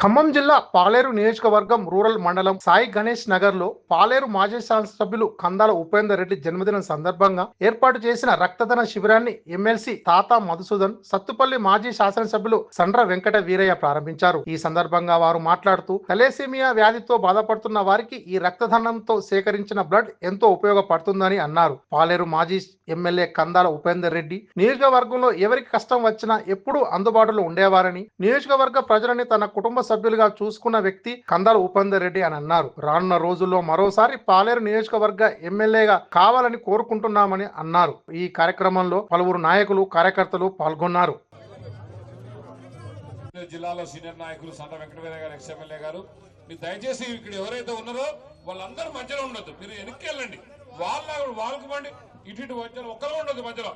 ఖమ్మం జిల్లా పాలేరు నియోజకవర్గం రూరల్ మండలం సాయి గణేష్ నగర్లో పాలేరు మాజీ శాసనసభ్యులు కందాల ఉపేందర్ రెడ్డి జన్మదినం సందర్భంగా ఏర్పాటు చేసిన రక్తదాన శిబిరాన్ని ఎమ్మెల్సీ తాత మధుసూదన్ సత్తుపల్లి మాజీ శాసనసభ్యులు సండ్ర వెంకట వీరయ్య ప్రారంభించారు. ఈ సందర్భంగా వారు మాట్లాడుతూ తలేసేమియా వ్యాధితో బాధపడుతున్న వారికి ఈ రక్తదానంతో సేకరించిన బ్లడ్ ఎంతో ఉపయోగపడుతుందని అన్నారు. పాలేరు మాజీ ఎమ్మెల్యే కందాల ఉపేందర్ రెడ్డి నియోజకవర్గంలో ఎవరికి కష్టం వచ్చినా ఎప్పుడూ అందుబాటులో ఉండేవారని నియోజకవర్గ ప్రజలని తన కుటుంబ సభ్యులుగా చూసుకున్న వ్యక్తి కందాల ఉపేందర్ రెడ్డి అని అన్నారు. రానున్న రోజుల్లో మరోసారి పాలేరు నియోజకవర్గ ఎమ్మెల్యేగా కావాలని కోరుకుంటున్నామని అన్నారు. ఈ కార్యక్రమంలో పలువురు నాయకులు కార్యకర్తలు పాల్గొన్నారు. జిల్లాలో సీనియర్ నాయకులు సంత వెంకటవీర గారు ఎక్స్ ఎమ్మెల్యే గారు మీరు దయచేసి ఇక్కడ ఎవరైతే ఉన్నారో వాళ్ళందరూ మధ్యలో ఉండొద్దు. మీరు వెనక్కి వెళ్ళండి వాళ్ళ వాళ్ళకు పండి ఇటు ఇటు మధ్యలో ఒక్కరు ఉండొద్దు మధ్యలో.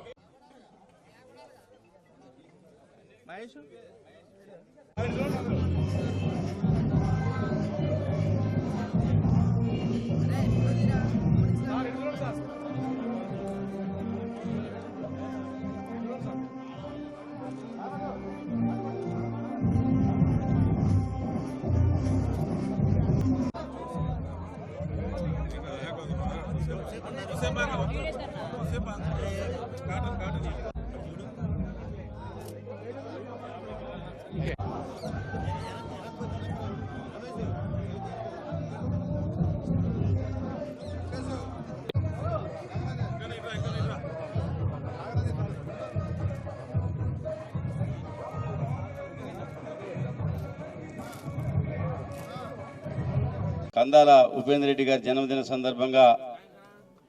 కందాల ఉపేంద్ర రెడ్డి గారి జన్మదిన సందర్భంగా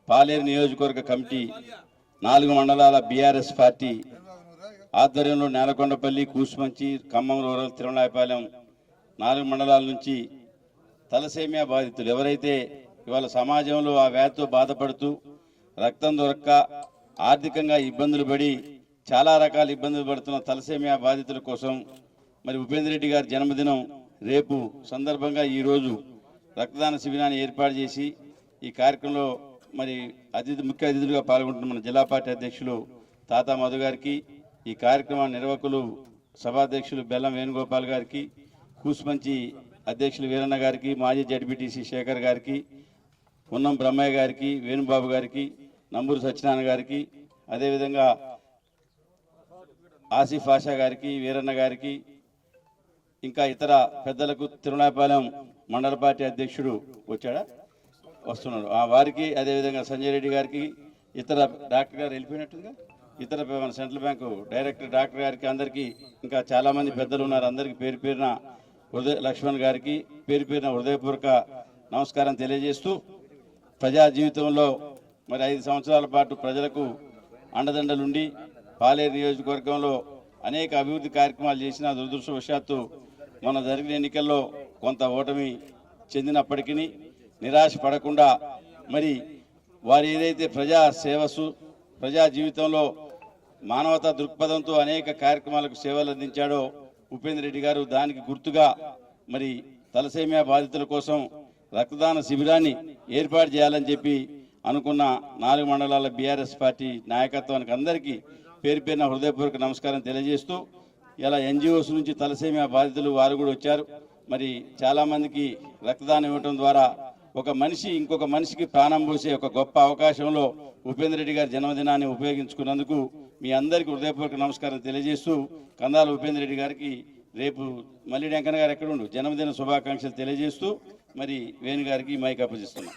పాలేరు నియోజకవర్గ కమిటీ నాలుగు మండలాల బీఆర్ఎస్ పార్టీ ఆధ్వర్యంలో నేలకొండపల్లి కూసుమంచి ఖమ్మం రూరల్ తిరుమలాయపాలెం నాలుగు మండలాల నుంచి తలసేమియా బాధితులు. ఎవరైతే ఇవాళ సమాజంలో ఆ వ్యాధితో బాధపడుతూ రక్తం దొరక్క ఆర్థికంగా ఇబ్బందులు పడి చాలా రకాల ఇబ్బందులు పడుతున్న తలసేమియా బాధితుల కోసం మరి ఉపేంద్ర రెడ్డి గారి జన్మదినం రేపు సందర్భంగా ఈరోజు రక్తదాన శిబిరాన్ని ఏర్పాటు చేసి ఈ కార్యక్రమంలో మరి అతిథి ముఖ్య అతిథులుగా పాల్గొంటున్న మన జిల్లా పార్టీ అధ్యక్షులు తాతా మధు గారికి ఈ కార్యక్రమ నిర్వాహకులు సభాధ్యక్షులు బెల్లం వేణుగోపాల్ గారికి కూసుమంచి అధ్యక్షులు వీరన్న గారికి మాజీ జడ్పీటీసీ శేఖర్ గారికి ఉన్నం బ్రహ్మయ్య గారికి వేణుబాబు గారికి నంబూరు సత్యనారాయణ గారికి అదేవిధంగా ఆసిఫ్ ఆషా గారికి వీరన్న గారికి ఇంకా ఇతర పెద్దలకు తిరునాపాలెం మండల పార్టీ అధ్యక్షుడు వచ్చాడా? వస్తున్నాడు. ఆ వారికి అదేవిధంగా సంజయ్ రెడ్డి గారికి ఇతర డాక్టర్ గారు వెళ్ళిపోయినట్టుగా ఇతర మన సెంట్రల్ బ్యాంకు డైరెక్టర్ డాక్టర్ గారికి అందరికీ ఇంకా చాలామంది పెద్దలు ఉన్నారు. అందరికీ పేరు పేరున హృదయ లక్ష్మణ్ గారికి పేరు పేరున హృదయపూర్వక నమస్కారం తెలియజేస్తూ ప్రజా జీవితంలో మరి ఐదు సంవత్సరాల పాటు ప్రజలకు అండదండలుండి పాలేరు నియోజకవర్గంలో అనేక అభివృద్ధి కార్యక్రమాలు చేసిన దురదృష్టవశాత్తు మన జరిగిన ఎన్నికల్లో కొంత ఓటమి చెందినప్పటికీ నిరాశ పడకుండా మరి వారు ఏదైతే ప్రజా సేవసు ప్రజా జీవితంలో మానవతా దృక్పథంతో అనేక కార్యక్రమాలకు సేవలు అందించాడో ఉపేంద్ర రెడ్డి గారు దానికి గుర్తుగా మరి తలసేమియా బాధితుల కోసం రక్తదాన శిబిరాన్ని ఏర్పాటు చేయాలని చెప్పి అనుకున్న నాలుగు మండలాల బీఆర్ఎస్ పార్టీ నాయకత్వానికి అందరికీ పేరు పేరున హృదయపూర్వక నమస్కారం తెలియజేస్తూ ఇలా ఎన్జిఓస్ నుంచి తలసేమియా బాధితులు వారు కూడా వచ్చారు. మరి చాలామందికి రక్తదానం ఇవ్వటం ద్వారా ఒక మనిషి ఇంకొక మనిషికి ప్రాణం పోసే ఒక గొప్ప అవకాశంలో ఉపేంద్ర రెడ్డి గారి జన్మదినాన్ని ఉపయోగించుకున్నందుకు మీ అందరికీ హృదయపూర్వక నమస్కారం తెలియజేస్తూ కందాల ఉపేంద్ర రెడ్డి గారికి రేపు మల్లి వెంకన్న గారు ఎక్కడుండు జన్మదిన శుభాకాంక్షలు తెలియజేస్తూ మరి వేణు గారికి మైక్ అప్పజిస్తున్నాం.